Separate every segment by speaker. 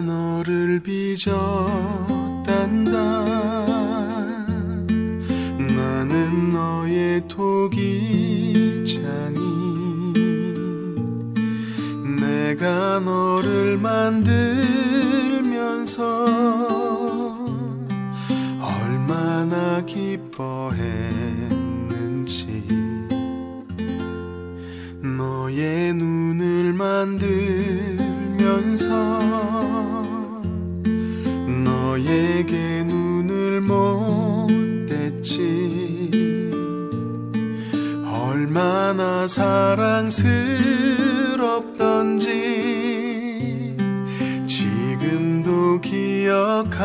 Speaker 1: 너를 빚었단다. 나는 너의 토기장이 내가 너를 만들면서 얼마나 기뻐했는지. 너의 눈을 만들 면서 너에게 눈을 못 댔지. 얼마나 사랑스럽던지 지금도 기억한단다.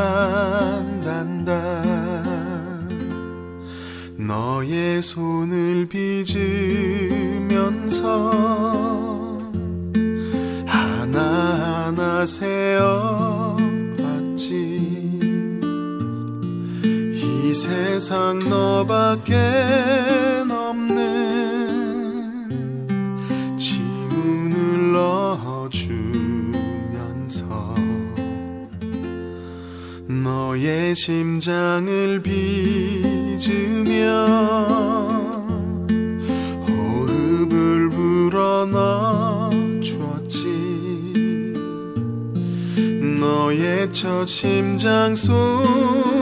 Speaker 1: 너의 손을 빚으면서 하나하나 세어봤지 이 세상 너밖에 없는 지문을 넣어주면서 너의 심장을 빚으며 첫 심장 소리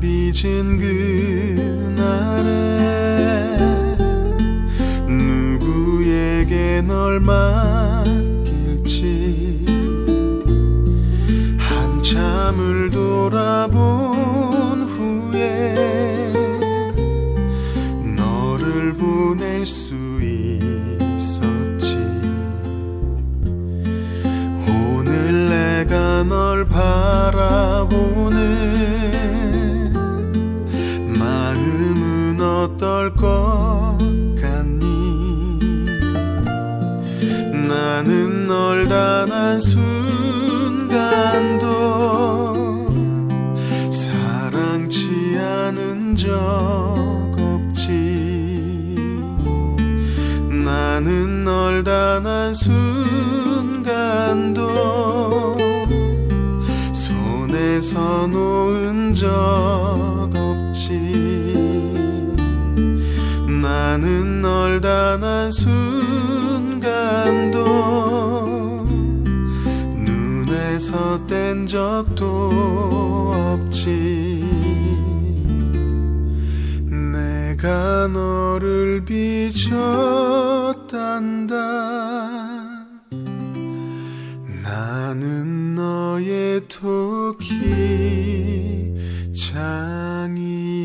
Speaker 1: 빚은 그날에 누구에게 널 맡길지 한참을 돌아본 후에 너를 보낼 수 있었지. 오늘 내가 널 바라보 나는 널 단 한 순간도 사랑치 않은 적 없지. 나는 널 단 한 순간도 손에서 놓은 적 없지. 나는 널 단 한 순간도 눈에서 뗀 적도 없지. 내가 너를 빚었단다. 나는 너의 토끼 장이